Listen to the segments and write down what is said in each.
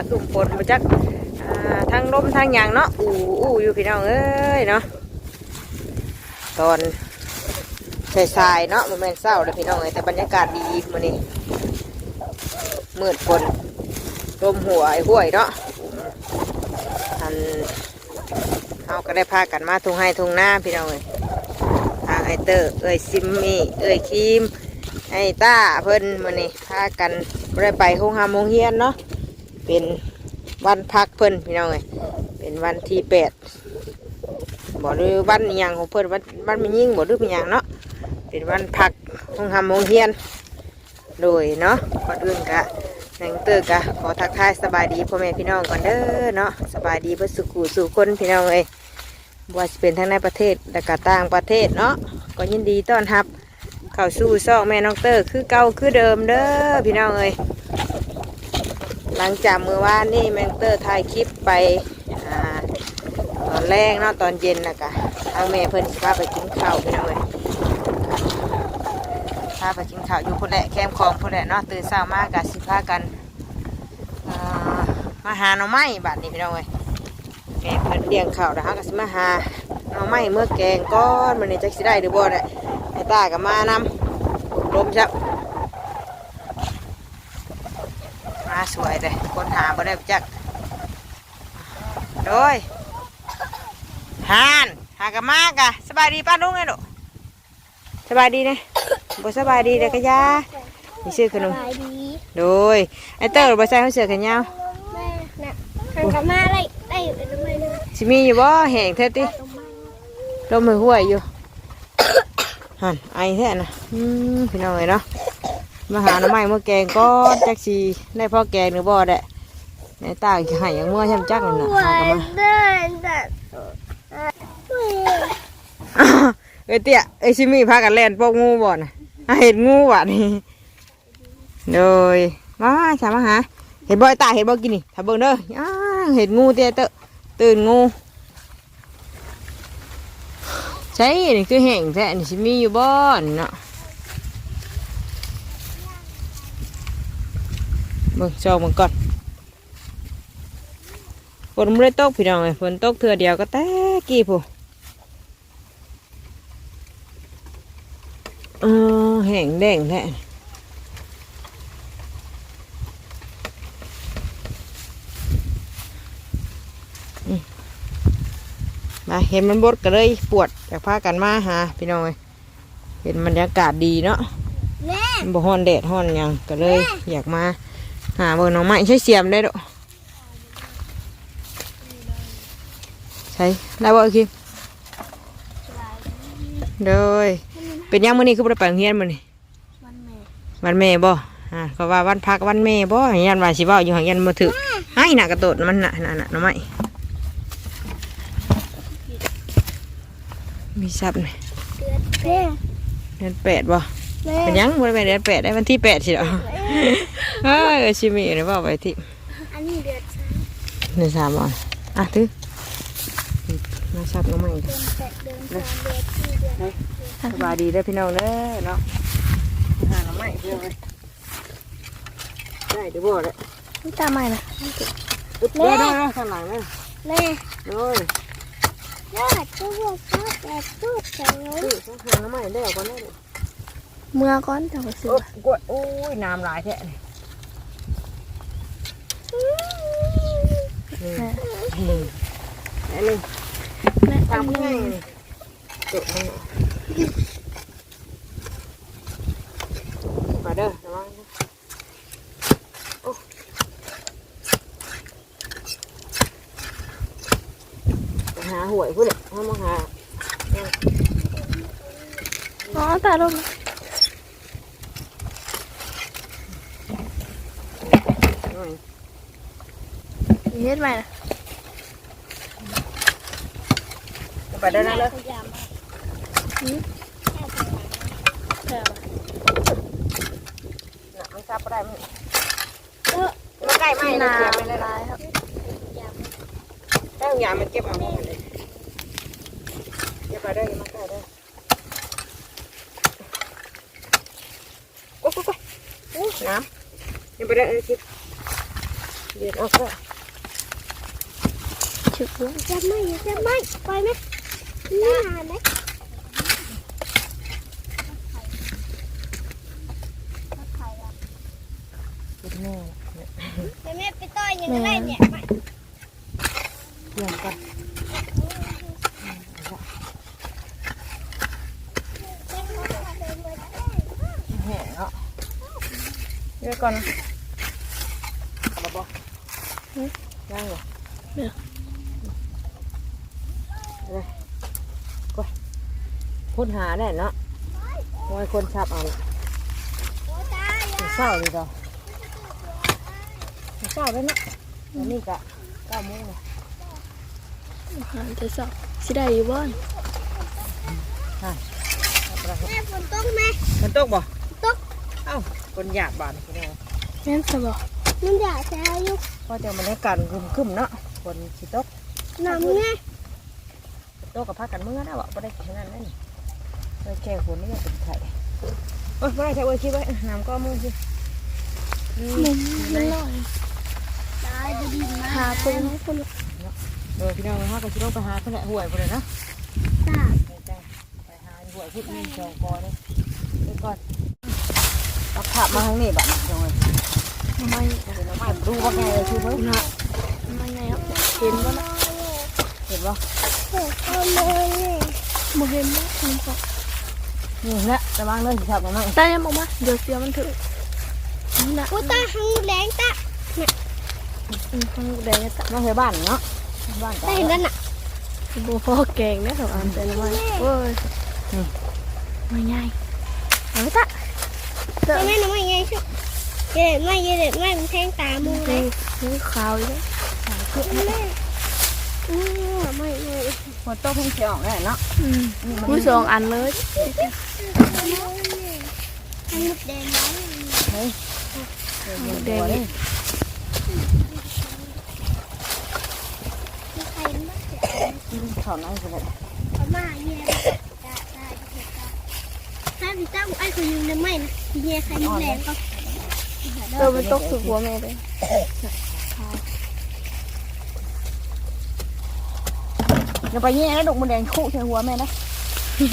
กคึมฟ้าคึมฝนไปจักอ่างลมทั้งยางเนาะอู้อู้อยู่พี่น้องเอ้ยเนาะตอนสายๆเนาะโมเมนเศร้าเลยพี่น้องเอ้ยแต่บรรยากาศดีมื้อนี้มืดฝนลมหัวไอ้ห้วยเนาะอันเอาก็ได้พากันมาทุ่งให้ทุ่งหน้าพี่น้องเอ้ยทางไอเตอร์เอ้ยซิมมี่เอ้ยครีมไอ้ต้าเพิ่นมื้อนี้พากันได้ไปโรงหามงเรียนเนาะ เป็นวันพักเพิ่นพี่น้องเอ้ยเป็นวันที่แปดบ่หรือวันย่างของเพิ่นวันวันมียิ่งบ่หรือเป็นยังเนาะเป็นวันพักโรงหามโรงเรียนโดยเนาะก่อนอื่นกะนางเตอร์กะขอทักทายสบายดีพ่อแม่พี่น้องก่อนเด้อเนาะสบายดีเพื่อสุขูสู่คนพี่น้องเอ้ยบ่ว่าจะเป็นทั้งในประเทศและก็ต่างประเทศเนาะก็ยินดีต้อนรับเข้าสู่ซอกแม่น้องเตอร์คือเก่าคือเดิมเด้อพี่น้องเอ้ย หลังจากมือวานนี่แมงเตอร์ถ่ายคลิปไปอตอนแรกเนาะตอนเย็นนะกะทางแม่เพิ่นสิพาไปกินข้าวพี่น้องเอ้ยพาไปกินข้าวอยู่พุ่นแหละแคมคองพุ่นแหละเนาะตื่นเช้ามากกะสิพากันมาหาหน่อไม้บาดนี้พี่น้องเอ้ยแม่เพิ่นเลี้ยงข้าวแล้วเฮาก็สิมาหาหน่อไม้เมื่อแกงก้อนมันนี่จักสิได้หรือบ่ไอ้ตากับมานำลมชับมา สวยเลยคนหาบ่ได้จักโดยฮานหากับมากะสบายดีป้าลุงไงลูกสบายดีนะบ่สบายดีเด็กกะยานี่ชื่อขนมสบายดีโดยไอ้เตอร์บ่ใส่เขาเสือกันยาวแม่น่ะหันกลับมาได้ได้อยู่เป็นทำไมเนี่ยสิมีอยู่บ่แห้งเท่าติตรงบ้านลมมือห้วยอยู่หันไอแท้นะอืมพี่น้องเอ้ยเนาะ มาหาหน้ำไม้เมื่อแกงก็จักสีได้พ่อแกงหรือบ่ได้ในตาหายอย่างเมื่อช่ำจักนั่นน่ะหากันมาเดินแต่อุ้ยเอ้ยเตี้ยเอ้ยชิมี่พากันเล่นพวกงูบ่น่ะอะเห็นงูว่ะนี่โดยมาสามมาหาเห็นบ่ไอ้ตาเห็นบ่กินนี่ถ้าเบิ่งเด้ออ้าเห็นงูเตี้ยเตอะตื่นงูใช่นี่คือแห้งแท้นี่ชิมี่อยู่บ่นี่เนาะ เบิ่งจองมันก่อนฝนไม่ได้ตกพี่น้องเลยฝนตกเทื่อเดียวก็แตกกี่ผู้เออแห้งแดงแท้อืมมาเห็นมันบดก็เลยปวดจากพากันมาหาพี่น้องเอ้ยเห็นบรรยากาศดีเนาะแม่มันบ่ฮ้อนแดดฮ้อนหยังก็เลยอยากมา หาเบอร์น้องไม้ใช้เสียมได้ดอกใช่ได้บ่คิมโดยเป็นยังมื้อนี้คือบ่ได้ไปโรงเรียนมื้อนี้วันแม่วันแม่บ่อ่าก็ว่าวันพักวันแม่บ่ยันว่าสิเว้าอยู่หังยันมาถึกให้น่ะกระโดดมันน่ะน่ะน่ะหน่อไม้มีซับนี่เดือนแม่เดือนแปดบ่แม่ เป็นหยังบ่ได้ไปเดือนแปดได้วันที่แปดสิเหรอเฮ้ยชิมีหรือเปล่าไปที่อันนี้เดือนสามเดือนสามบ่อะถือมาซับหน่อไม้เดือนแปดเดือนสามเดือนสี่เดือนสบายดีเด้อพี่น้องเด้อเนาะหาหน่อไม้เด้อได้เดี๋ยวบ่ได้นี่ตาใหม่นะอึดเด้อเด้อเด้อข้างหลังเด้อแม่โอ้ยยอดก็บอกก็แต่พูดแต่เงินซื้อต้องหาหน่อไม้ได้ก่อนได้เมื่อก่อนจะไปซื้อโอ้ยกวดโอ้ยน้ำหลายแท้นี่นี่นี่นี่แม่ทำง่ายนี่จบนี่มาเด้อระวังนะโอ้ไปหาหวยพูดเลยห้ามมาหาอ๋อตาลง หน่อย เฮ็ดใหม่นะไปเด้นะเลยหืมเดี๋ยวน่ะมันซับบ่ได้มั้ยเออมันใกล้ไหมไม่นะนาเสียบไปเลยลายครับแต้ยามันเก็บเอาหมดเลยเก็บไปได้อยังมาใกล้ได้อโอ้โหโอ้โหน้ำยังไปได้เออคิดเดือดออกก็ ฉุกหัวจะไม่จะไม่ไปไหมนี่นานไหมกินแม่ไปแม่ไปต่อยยังไงเนี่ยเยี่ยมกันแห้งเนาะเดี๋ยวก่อนเอามาบอกย่าง เหรอเนี่ยเลยก็คนหาแน่เนาะมวยคนชับเอาเศร้าดีดอกเศร้าเลยเนาะอันนี้กะเก้าโมงเลยอาหารจะสอบสิได้อยู่บ้านแม่ฝนตกไหมมันตกบ่ตกเอ้าคนหยาบบานคนนี้แม่นสบอมันอยากจะอายุก็จะบรรยากาศคึมๆเนาะคนสิตกหนำไง ตกกับพักกันเมื่อนะบ่บ่ได้ขนาดนั้นไปแก่ฝนนี่ก็เป็นไข่โอ้ยบ่ได้ใช่โอ้ยคิดไว้น้ำก็มือสิอืมมันลอยตายจะดีมากหาตรงนั้นคนเออพี่น้องเฮาก็สิลงไปหาคนแหละห่วยพุ่นเลยเนาะตาไปจ้ะไปหาห่วยพุ่นนี่สองกอนี่ไปก่อนเอาผักมาทางนี้บัดนี้จังเลยทำไมเดี๋ยวน้ำมันดูว่าไงคือเพิ่นนะทำไมไงครับเห็นว่านะเห็นบ่เฮ้ยเอาเลยนี่ โมเห็นนะมันก็นี่แหละระวังเลยสิครับน้องได้ยังบอกมาเดี๋ยวเสียมันถึงนี่นะกูตาหังแดงตาอืมทางแดงจะน้องเคยบ้านเนาะบ้านตาเห็นกันน่ะโบพ่อแกงเนี่ยสองอันแต่ละวันโอ้ยไม่ง่ายเอาไปตะเจอทำไมหนูไม่ไงชุบเด็ดไม่เด็ดไม่มันแทงตามูเลดูยดูขาวอยู่เลย แม่อืมไม่ไม่ฝนตกเพิ่งสิออกแล้วเนาะอืมมือสองอันเลยทั้งหมดแดงแล้วเฮ้ยแดงเลยมีใครบ้างเขานั่งกันเลยเขามาเย่ตาตาถ้าพี่ตั้งไอ้คนยืนในไม่นะพี่เย่ใครยุ่งแรงก็เออมันตกถึงหัวแม่เลย อย่าไปแย่แล้วดอกมันแดงคู่ใส่หัวแม่นะคือ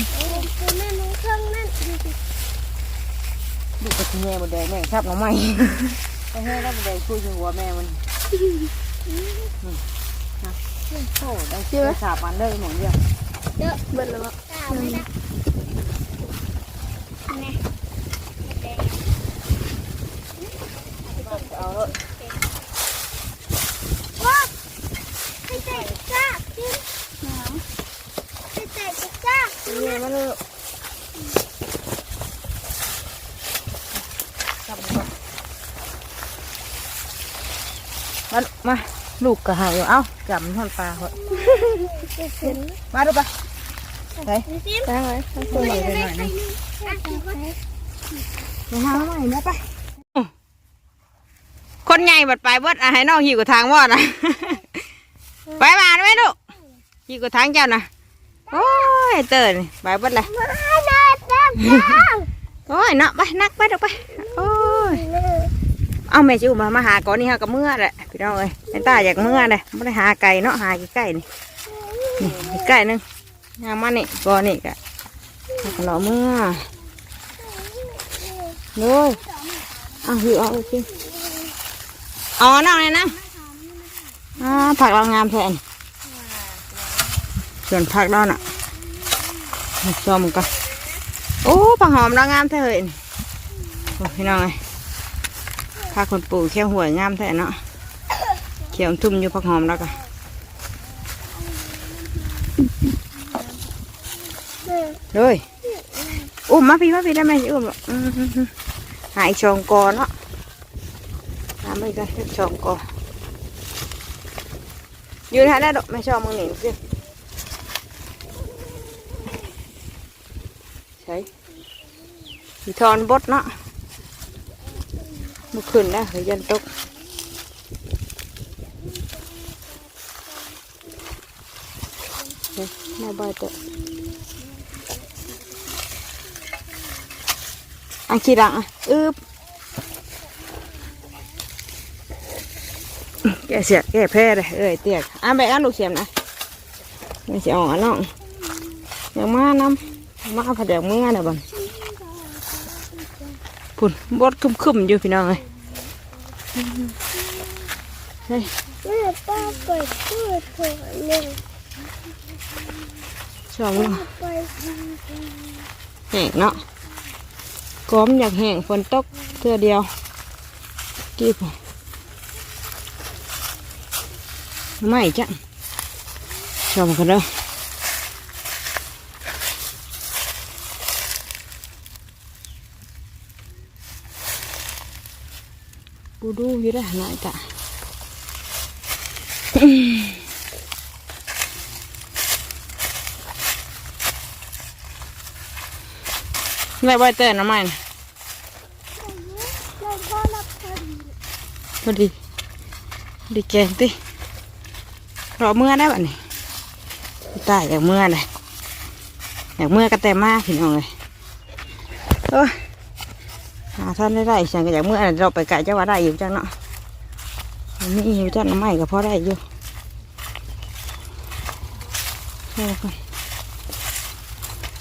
แม่นุ่งเครื่องนั่นดูสิดูไปแย่มันแดงแม่ครับน้องใหม่ไปแย่แล้วมันแดงคู่ใส่หัวแม่มันโอ้ได้เชื่อสาบมันเลยหมดเดียวเบิดแล้วตาไม่ได้แม่แดงเอาเลย ว้าให้ใจจ้ากินน้ำให้ใจจ้า กินแย่มาเลยมามาลูกกระหายอยู่เอ้าจับมันทอนปลาเหอะมาดูปะไหนดูสิได้ไหมทั้งตัวไม่ได้ใครนี่อะกินก็ไปหาใหม่นะไปคนใหญ่บัดไปเบิดอะให้น้องหิวกับทางว่านะไปมาไหมลูกหิวกับทางเจ้านะ โอ้ยเตือนไปบิดเลยมาได้จ้าจ้าโอ้ยเนาะไปนักไปดอกไปโอ้ยเอาแม่จิ๋วมามาหาก่อนนี่ฮะกับเมื่อแหละพี่น้องเอ้ยเป็นตาอยากเมื่อเลยไม่ได้หาไก่เนาะหาใกล้ๆนี่นี่ใกล้นึงงามมานี่ก่อนนี่กะขนมเมื่อเลยเอาหิวเอาจริงเอน้องเลยนะอ่าผักเรางามแทน ส่วนผักเรานอะชมกันโอ้ผักหอมเรางามแท้เลยโอ้พี่น้องไงพาคนปลูกเขี้ยวหวยงามแท้เนาะเขียวทุ่มอยู่ผักหอมแล้วกันเลยอุ้มมาพี่มาพี่ได้ไหมอุ้มอืมอืมอืมหายชองกอเนาะหาไม่ได้ชองกออยู่ท่าได้ดอกไม่ชอบมึงหนิสิ ช่สีทอนบดเนาะมื่อคืนนะเฮ้ยยันตกเฮ้ยแม่บอยเตอะอันขี้ดังอะอึบแกเสียแกแพ้เลยเอ้ยเตียกอะไปอ่านลูกเสียมนะไม่ใช่อ่อนน้องอย่างมาน้ำ มาผัดแดงเมื่อนะบังพุ่นบดคึมๆอยู่พี่น้องเลยเฮ้ยแม่ป้าเปิดเปิดเปิดเลยชอบเนาะแห้งเนาะก้อมอยากแห้งฝนตกเทื่อเดียวกีบไม่จ้ะชมกันเด้อ กูดูอยู่ได้หน่อยจ้ะได้ใบเตยน้ำมันเราพ่อรับพอดีดีดีแกงติรอเมื่อได้บ่นี่ตายอยากเมื่อเลยอยากเมื่อก็แต่มากพี่น้องเลยเออหา ท่านได้ได้ฉันก็อยากเมื่อเราไปไก่จ้าว่าได้อยู่จังเนาะอันนี่อยู่จังน้ำไม้ก็พอได้อยู่ชอบกัน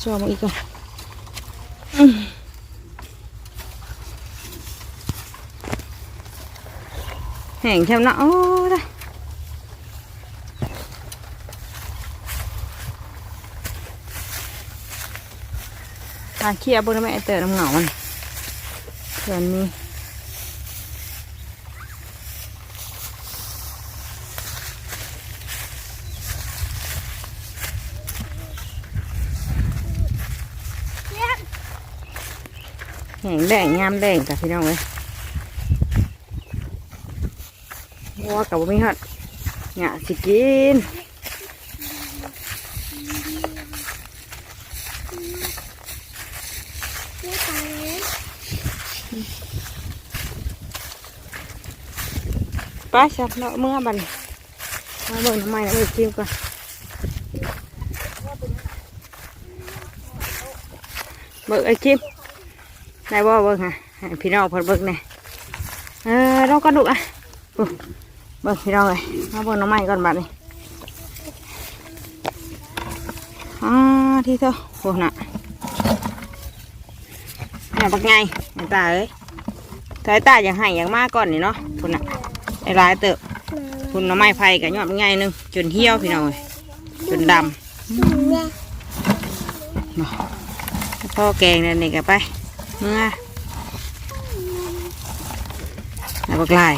ชอบมาอีกก่อนแห้งแค่เนาะโอ้ได้ทางเคลียร์บนแม่เตอร์น้ำเหงามัน เพื่อนมีแห้งแดงงามแดงจ้ะพี่น้องเลยวัวกับบ่มีฮอดหยาสิกิน ไม่ตายเลย ไป้าชับเนาะเมื่อบันมาเบิ่งทำไมนะเบิ่งจิ้มก่อนเบิ่งไอ้จิ้มได้บ่เบิ่งฮะพี่น้องเพิ่นเบิ่งแหน่เออน้องกระดูกอะอุ๊ยเบิ่งพี่น้องเลยมาเบิ่งน้ำไม้ก่อนบัดนี้อ่าที่เท่าโหน่ะเนี่ยบักไงตาเอ้ยสาตาอย่างให้อย่างมากก่อนนี่เนาะคุณน่ะ ไอ้ลายเติบคุณน้ำไม้ไผ่กับยอดง่ายหนึงจนเหี่ยวพี่น้องเอ้ยจนดำพ่อแกงเนี่ยนี่กันไปเมื่อแล้วก็กลาย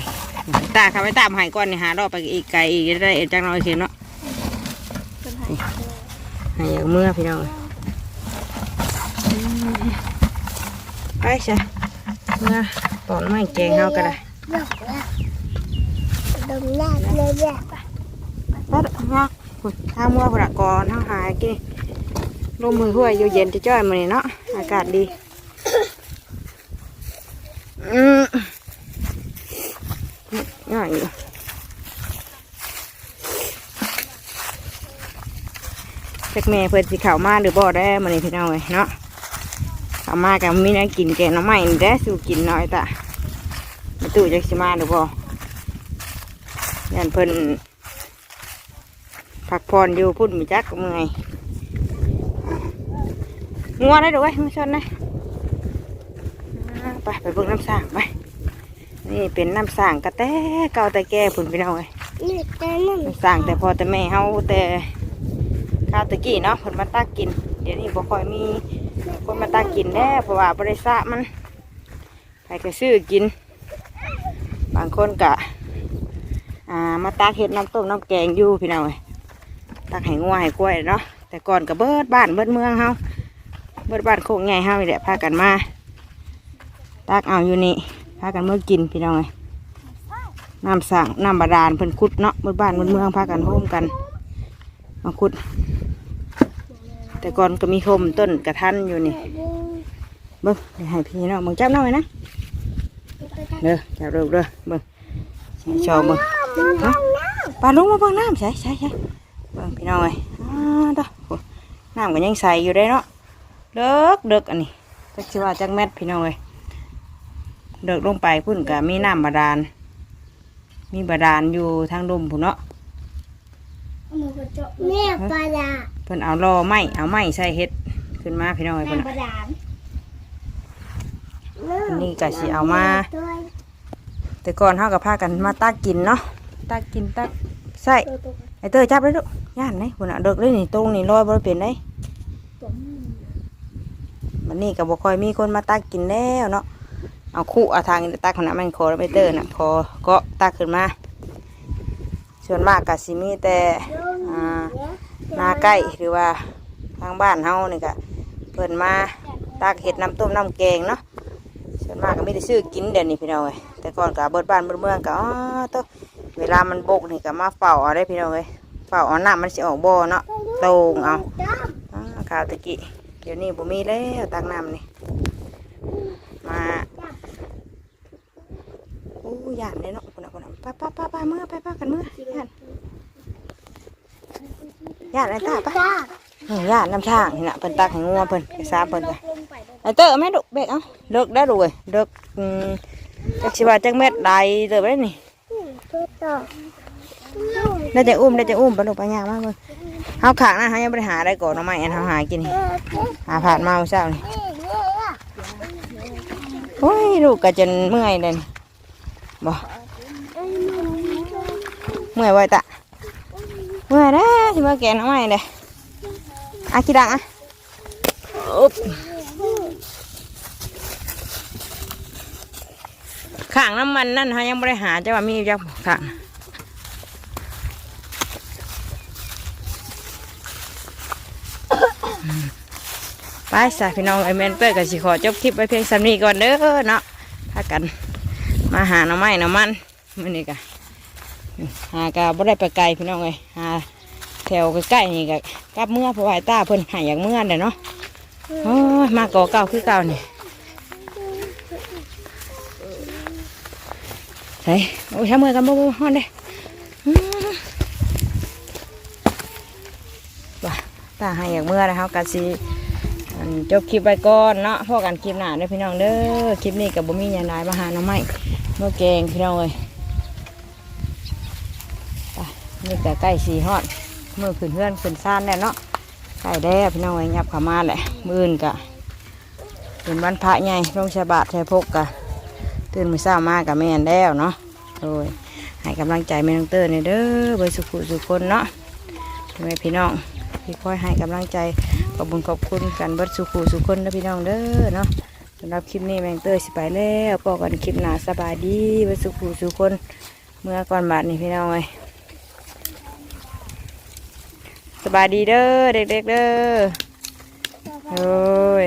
ตาเขาไปตามหายก่อนนี่หารอบไปอีกไกลอีกจะได้เอ็ดจังน้อยเสียเนาะหายอย่างเมื่อพี่น้องเอ้ยไปใช่เมื่อปอนไม้แกงเฮากัน เลยหยอกแล้วดมแรกเลยแรกปัดงักพุ่นทามัวพระกรทางหายกินลมมือห้วยอยู่เย็นจะจ้อยมาเนี่เนาะอากาศดีอืง่ายอยู่จักแม่เพิ่อนสิข้ามาหรือบ่ได้มาเนี่พี่น้องเอ้ยเนาะข้ามากับมีนักกินแกงน้ำใหม่นี่แด้สู่กินหน่อยตะมาตู่จักสิมาหรือบ่ ยันเพิ่นพักผ่อนอยู่พุ่นมีจักเมื่อยงัวได้ด้วยมาชนนะอ่าไปไปเบิ่งน้ำสร้างไปนี่เป็นน้ำสร้างกระแตเก่าแต่แก่พุ่นพี่น้องเลยนี่แต่นั่นน้ำสร้างแต่พอแต่แม่เฮาแต่ข้าวตะกี้เนาะเพิ่นมาตักกิน เดี๋ยวนี้บ่ค่อยมีคนมาตักกินแล้วเพราะว่าบริษัทมันใครก็ซื้อกิน บางคนกะ อ่ามาตักเห็ดน้ำต้มน้ำแกงอยู่พี่น้องเอ้ยตักให้งัวให้กล้วยเนาะแต่ก่อนกับเบิดบ้านเบิดเมืองเฮาเบิดบ้านโคกใหญ่เฮานี่แหละพากันมาตักเอาอยู่นี่พากันเมื่อกินพี่น้องไงน้ำสั่งน้ำบาดาลเพิ่นขุดเนาะเบิดบ้านเบิดเมืองพากันโฮมกันมาขุด แต่ก่อนก็มีโฮมต้นกระทันอยู่นี่เบิ้งให้พี่น้องเบิ่งจับน่อยนะเด้อจับเด้อเด้อเบิ้งชอบเบิ้ง ปลาลุงมาเบิ่งน้ำใช่ใช่ใช่เบิ่งพี่น้องเอ้ยอ่าเด้อโอ้น้ำก็ยังใสอยู่ได้เนาะเด็กเด็กอันนี้จักสิว่าจักแมทพี่น้องเอ้ยเด็กลงไปพุ่นก็มีน้ำบาดาล มีบาดาลอยู่ทางดมผู้เนาะแม่ปลาดาเพิ่นเอาล่อไม้เอาไม้ใส่เฮ็ดขึ้นมาพี่น้องไอ้แม่เพิ่นปน่ะลาดาอันนี้ก็สิเอามา แต่ก่อนเฮาก็พากันมาตักกินเนาะ ตักกินตักใส่ไอ้เตอร์จับเลยลูกย่านไหนพุ่นน่ะเด็กเลยนี่ตรงนี่ลอยบ่ได้เป็นได้มันนี่ก็บ่ค่อยมีคนมาตักกินแล้วเนาะเอาคู่เอาทางตักขนาดมันคอแล้วไอ้เตอร์น่ะคอเก็ตักขึ้นมาส่วนมากก็สิมีแต่อ่านาใกล้หรือว่าทางบ้านเฮานี่ก็เพิ่นมาตักเห็ดน้ำต้มน้ำแกงเนาะส่วนมากก็มีแต่ซื้อกินเดี๋ยวนี้พี่น้องเอ้ยแต่ก่อนก็เบิดบ้านเบิดเมืองก็อ๋อตัว เวลามันบกนี่ก็มาเฝ้าเอาได้พี่น้องเอ้ยเฝ้าเอาน้ำมันสิออกบ่อเนาะโตงเอาอ๋อข้าวตะกี้เดี๋ยวนี้บ่มีแล้วตักน้ำนี่มาโอ้ยานเลยเนาะคนน่ะคนน่ะไปไปไปไปเมื่อไปไปกันเมื่อยานยานอะไรตาปจ้าย่านน้ำช่างนี่นะเพิ่นตักให้งัวเพิ่นไปซาเพิ่นจ้ะไอเตอร์เอาแม่ดุเบกเอาเลิกได้ดูเลยเลิกอืมจักสิว่าจักเม็ดใดเลิกได้นี่ ได้จะอุ้มได้จะอุ้มปลูกไปย่างมากเบิ่งเฮาขางนะเฮายังได้หาได้ก่อนเนาะไม่อันเฮาหากินนี่หาผ่านมาเมื่อเช้านี่โอ้ยลูกก็จนเมื่อยเลยนี่บ่เมื่อยไว้ตะเมื่อยเด้อสิมาแกงหน้ำไม้เด้ออะกี่ดังอะอุ๊บ ข้างน้ำมันนั่นเขายังไม่ได้หาจะว่ามีจักข้างไปสาพี่น้องไอเมนเปิดกับสิขอจบคลิปไว้เพียงสำนีก่อนเด้อเนาะพากันมาหาหน่อไม้หน่อมันมื่อนี้กะหากะบ่ได้ไปไกลพี่น้องเลยหาแถวใกล้ๆนี่กะกลับเมื่อพวาไอ้ตาเพิ่นหายอย่างเมื่อเลยเนาะโอ้ยมาก่อเก่าคือเก่านี่ ใส่โอ้ยทำมือกันบ่บ่ฮอนเด้ว่าตาให้อย่างเมื่อนะครับกะสิอันจบคลิปไปก่อนเนาะพอกันคลิปหน้าเด้อพี่น้องเด้อคลิปนี้กับบ่มีหยังหลายมาหาหน้องไม้เมื่อแกงพี่น้องเอ้ยนี่แต่ใกล้สีฮอดเมื่อขึ้นเพื่อนขึ้นซ่านแล้วเนาะใกล้แล้พี่น้องเอ้ยยับขามาแหละมื่นกะเป็นวันพระใหญ่ลงชาบาทใช้พกกะ ตื่นมือเช้ามากกับแม่นแล้วเนาะโดยให้กำลังใจแม่น้องเตอร์ในเด้อเบอร์สุขุสุขคนเนาะพ่อแม่พี่น้องที่คอยให้กำลังใจขอบคุญขอบคุณกันเบิดสุขุสุขคนนะพี่น้องเด้อเนาะสำหรับคลิปนี้แม่น้องเตอร์สิไปแล้วพอกันคลิปหนาสบายดีเบิดสุขุสุขคนเมื่อก่อนบาทนี่พี่น้องเอ้ยสบายดีเด้อเด็กๆเด้อโอ้ย